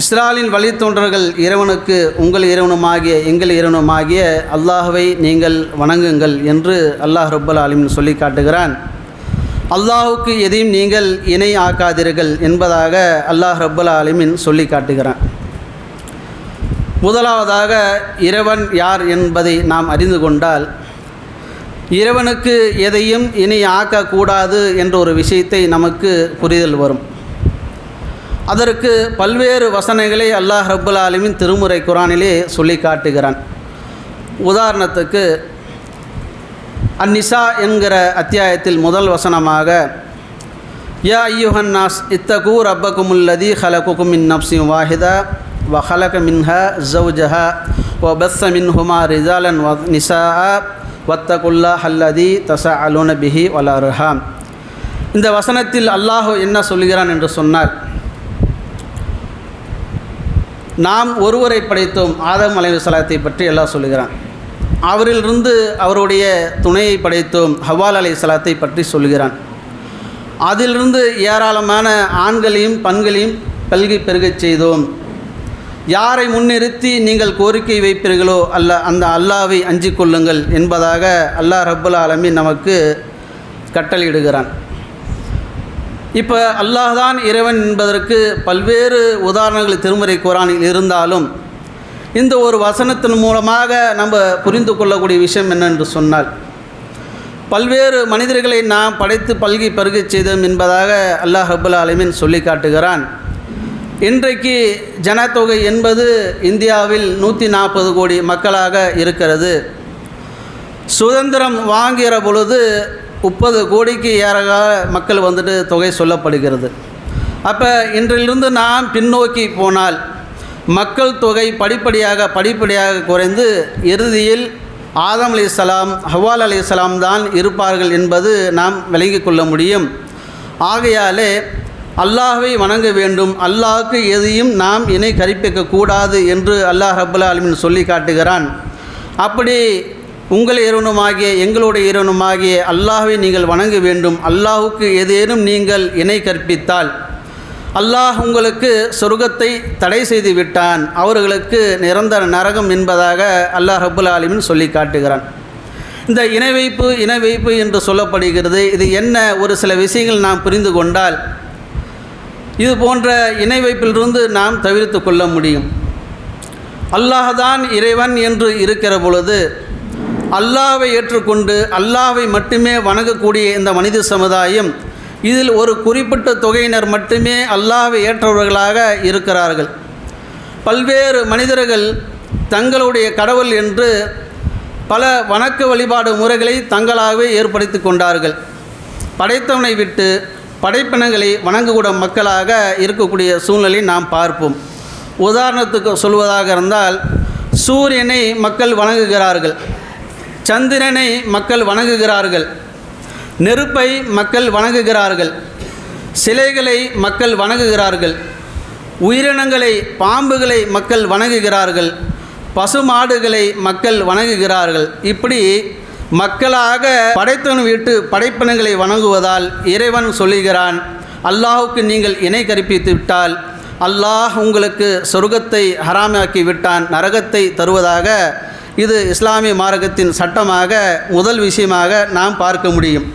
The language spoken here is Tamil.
இஸ்ராலின் வழித்தோன்றர்கள் இறைவனுக்கு உங்கள் இறைவனுமாகிய எங்கள் இறைவனுமாகிய அல்லாஹுவை நீங்கள் வணங்குங்கள் என்று அல்லாஹ் ரப்பல் ஆலிமின் சொல்லி காட்டுகிறான். அல்லாஹுக்கு எதையும் நீங்கள் இணை ஆக்காதீர்கள் என்பதாக அல்லாஹ் ரப்பல் ஆலிமின் சொல்லி காட்டுகிறான். முதலாவதாக இறைவன் யார் என்பதை நாம் அறிந்து கொண்டால் இறைவனுக்கு எதையும் இணை ஆக்கக்கூடாது என்ற ஒரு விஷயத்தை நமக்கு புரிதல் வரும். அதற்கு பல்வேறு வசனங்களை அல்லாஹ் ரப்புல் ஆலமின் திருமுறை குரானிலே சொல்லி காட்டுகிறான். உதாரணத்துக்கு அந்நிசா என்கிற அத்தியாயத்தில் முதல் வசனமாக யா ஐயுஹன் நாஸ் இத்தகு ரப்பகுமுல்லதி ஹலகுகும் மின் நப்சிம் வாஹிதா வ ஹலக மின்ஹ ஜவுஜஹா வ பஸ்ஸ மின் ஹுமா ரிஜாலன் வ நிசா வத்தகுல்லா ஹல்லதி தச அலுன பிஹி வலர்ஹாம் இந்த வசனத்தில் அல்லாஹ் என்ன சொல்கிறான் என்று சொன்னார் நாம் ஒருவரை படைத்தோம் ஆதம் அலைவசலாத்தை பற்றி எல்லாம் சொல்லுகிறான். அவரிலிருந்து அவருடைய துணையை படைத்தோம் ஹவால் அலை சலாத்தை பற்றி சொல்கிறான் அதிலிருந்து ஏராளமான ஆண்களையும் பெண்களையும் பல்கி பெருகச் செய்தோம். யாரை முன்னிறுத்தி நீங்கள் கோரிக்கை வைப்பீர்களோ அல்ல அந்த அல்லாவை அஞ்சிக் கொள்ளுங்கள் என்பதாக அல்லாஹ் ரப்புல் ஆலமி நமக்கு கட்டளையிடுகிறான். இப்போ அல்லாஹ் தான் இறைவன் என்பதற்கு பல்வேறு உதாரணங்கள் திருமுறை குரானில் இருந்தாலும் இந்த ஒரு வசனத்தின் மூலமாக நம்ம புரிந்து கொள்ளக்கூடிய விஷயம் என்னென்று சொன்னால் பல்வேறு மனிதர்களை நாம் படைத்து பல்கி பருகச் செய்தோம் என்பதாக அல்லாஹ் ரபுல் அலமின் சொல்லி காட்டுகிறான். இன்றைக்கு ஜனத்தொகை என்பது இந்தியாவில் நூற்றி நாற்பது கோடி மக்களாக இருக்கிறது. சுதந்திரம் வாங்குகிற பொழுது முப்பது கோடிக்கு ஏறக மக்கள் வந்துட்டு தொகை சொல்லப்படுகிறது. அப்போ இன்றிலிருந்து நாம் பின்னோக்கி போனால் மக்கள் தொகை படிப்படியாக படிப்படியாக குறைந்து இறுதியில் ஆதம் அலி இஸ்லாம் ஹவால் அலி இஸ்லாம் தான் இருப்பார்கள் என்பது நாம் விளங்கிக் கொள்ள முடியும். ஆகையாலே அல்லாஹை வணங்க வேண்டும். அல்லாஹுக்கு எதையும் நாம் இணை கற்பிக்க கூடாது என்று அல்லாஹ் ரபுல் அலமின் சொல்லி காட்டுகிறான். அப்படி உங்கள் இறைவனுமாகிய எங்களுடைய இறைவனுமாகிய அல்லாஹை நீங்கள் வணங்க வேண்டும். அல்லாஹுக்கு ஏதேனும் நீங்கள் இணை கற்பித்தால் அல்லாஹ் உங்களுக்கு சொர்க்கத்தை தடை செய்து விட்டான். அவர்களுக்கு நிரந்தர நரகம் என்பதாக அல்லாஹ் ரபுல் ஆலிமின் சொல்லி காட்டுகிறான். இந்த இணை வைப்பு இணை வைப்பு என்று சொல்லப்படுகிறது. இது என்ன? ஒரு சில விஷயங்கள் நாம் புரிந்து கொண்டால் இது போன்ற இணை வைப்பிலிருந்து நாம் தவிர்த்து கொள்ள முடியும். அல்லாஹ் தான் இறைவன் என்று இருக்கிற பொழுது அல்லாவை ஏற்றுக்கொண்டு அல்லாவை மட்டுமே வணங்கக்கூடிய இந்த மனித சமுதாயம் இதில் ஒரு குறிப்பிட்ட தொகையினர் மட்டுமே அல்லாவை ஏற்றவர்களாக இருக்கிறார்கள். பல்வேறு மனிதர்கள் தங்களுடைய கடவுள் என்று பல வணக்க வழிபாடு முறைகளை தங்களாகவே ஏற்படுத்தி கொண்டார்கள். படைத்தவனை விட்டு படைப்பினங்களை வணங்கக்கூடிய மக்களாக இருக்கக்கூடிய சூழ்நிலை நாம் பார்ப்போம். உதாரணத்துக்கு சொல்வதாக இருந்தால் சூரியனை மக்கள் வணங்குகிறார்கள். சந்திரனை மக்கள் வணங்குகிறார்கள். நெருப்பை மக்கள் வணங்குகிறார்கள். சிலைகளை மக்கள் வணங்குகிறார்கள். உயிரினங்களை பாம்புகளை மக்கள் வணங்குகிறார்கள். பசுமாடுகளை மக்கள் வணங்குகிறார்கள். இப்படி மக்களாக படைத்தவன் வீட்டு படைப்பினங்களை வணங்குவதால் இறைவன் சொல்லுகிறான் அல்லாஹுக்கு நீங்கள் இணை கற்பித்து விட்டால் அல்லாஹ் உங்களுக்கு சொர்க்கத்தை ஹராமாக்கி விட்டான் நரகத்தை தருவதாக இது இஸ்லாமிய மார்க்கத்தின் சட்டமாக முதல் விஷயமாக நாம் பார்க்க முடியும்.